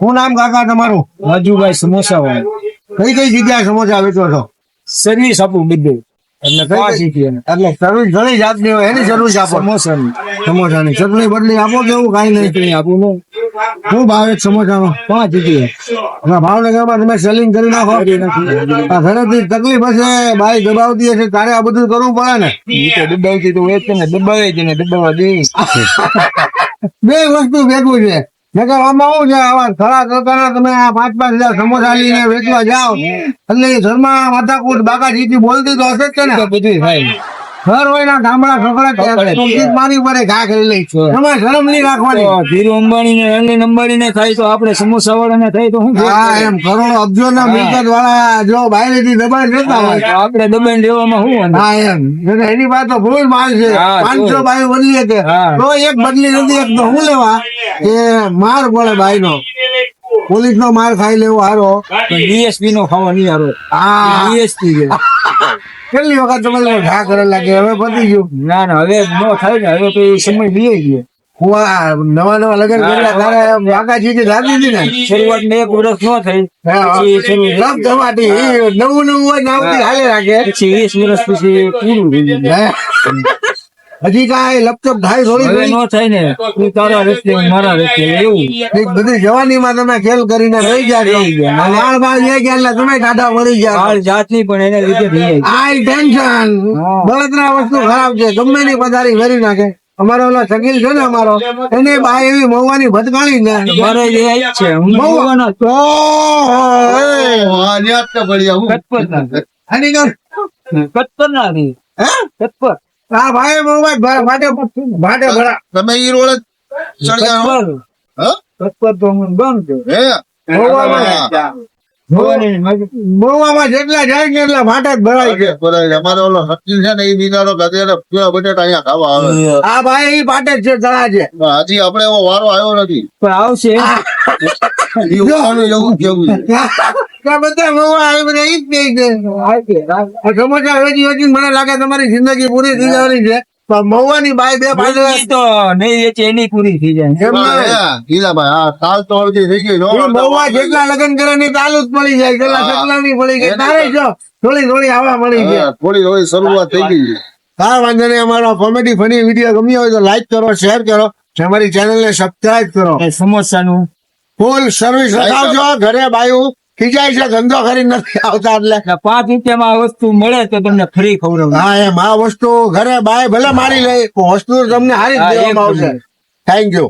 શું નામ કાકા તમારું? રાજુભાઈ સમોસા વાળા. કઈ કઈ જગ્યાએ સમોસા વેચો છો? સર્વિસ આપું બધું. એટલે એટલે સર્વિસ ઘણી જાતની હોય એની સર્વિસ આપો. સમોસાની. સમોસાની. ચટણી બદલી આપો કે એવું કાંઈ નહીં? ચટણી આપું ને શું ભાવ એક સમોસાનો? પાંચ રૂપિયા. ભાવનગરમાં તમે સેલિંગ કરી નાખો. આ ઘરેથી તકલીફ હશે બાઈ દબાવતી હશે તારે આ બધું કરવું પડે ને? દબાવતી તો વેચે ને દબાવે છે ને દબાવવા દે બે વસ્તુ ભેગું છે. નકર આમાં શું છે આવા ખરા પ્રકારના તમે આ પાંચ પાંચ હજાર સમોસા લઈને વેચવા જાઓ. એટલે શર્મા માથાકૂટ બાકા બોલતી તો હશે જ છે ને. બધું થાય. ઘર હોય ના ગામડા ખકડે. મારી પડે ઘા કરી લઈ તમે શરમ નહીં રાખવાની. ધીરુ અંબાણી ને એલિન અંબાણી ને થાય તો આપણે સમોસા વાળા ને થાય તો શું હા એમ કરોડો અબજો ના મિલકત વાળા જો બાયરેથી દબાણ જતા હોય. આપણે દબાણ લેવામાં શું? હા એમ. એની પાસે તો ભૂલ માલ છે. પાંચસો ભાઈ બાઈ બદલી કે તો એક બદલી નથી એક તો હું લેવા? કે માર પડે બાઈ નો પોલીસ નો માર ખાઈ લેવો હારો. ડીએસપી નો ખાવા નહીં હારો. હા. ડીએસપી કેટલી વખત તમારે ઘા કરે લાગે હવે પતી ગયું. ના ના હવે નો થાય ને હવે તો એ સમય લઈ ગયો. હુઆ, નવા નવા લગન કર્યા તારે વાંકા ચીટી લાગી હતી ને શરૂઆત ને એક વર્ષ નો થઈ હા, પછી લપ ધમાટી નવું નવું હોય નાવથી હાલે રાખે. પછી વીસ વર્ષ પછી પૂરું થઈ હે? હજી કાંઈ લપચપ થાય થોડી નો થાય ને તું તારા રસ્તે હું મારા રસ્તે એવું. બધી જવાનીમાં તમે ખેલ કરીને રહી જાય લાળ બાળ લઈ ગયા એટલે તમે ટાટા વળી ગયા હાલ જાતની પણ એને લીધે થઈ ટેન્શન. બળતરા વસ્તુ ખરાબ છે. ગમે ની પધારી ભરી નાખે. અમારો ઓલો શકીલ છે ને અમારો એને બા એવી મહુવાની ભટકાણી ને. મારે હું. કતપત ના કતપત ના રહી. હે ભાઈ ભાટે ભાટે ભરા. તમે ઈ રોડ હો? હા? તો હું બંધ હે? જેટલા જાય ને એટલા માટે જ ભરાય છે. બરાબર. અમારો ઓલો સચિન છે ને એ બિચારો કેળા બટેટા અહીંયા ખાવા આવે આ ભાઈ એ જ છે છે. હજી આપણે એવો વારો આવ્યો નથી. પણ આવશે. એવું કેવું છે. મને લાગે તમારી જિંદગી પૂરી થઈ જવાની છે. મહુવાની બાઈ બે પાંચ તો નહીં વેચે એની પૂરી થઈ જાય. એમ હા, નહીં. હે, ગીલાભાઈ હા કાલ તો અડધી થઈ ગઈ મહુવા જેટલા લગ્ન કરે ની ચાલુ જ પડી જાય. કેટલા હા. ની પડી ગઈ. તારે જો થોડી થોડી આવા મળી ગયા થોડી થોડી શરૂઆત થઈ ગઈ હા વાંધો નહીં અમારો કોમેડી ફની વીડિયો ગમ્યો હોય તો લાઈક કરો શેર કરો અમારી ચેનલ ને સબસ્ક્રાઈબ કરો. સમોસાનું. ફૂલ સર્વિસ લગાવજો ઘરે બાયું. ખીજાય છે ધંધો કરી નથી આવતા એટલે. પાંચ રૂપિયામાં આ વસ્તુ મળે તો તમને ફ્રી ખવડાવું. હા એમ આ વસ્તુ ઘરે બાય ભલે મારી લે વસ્તુ તમને હારી જ દેવામાં આવશે. Thank you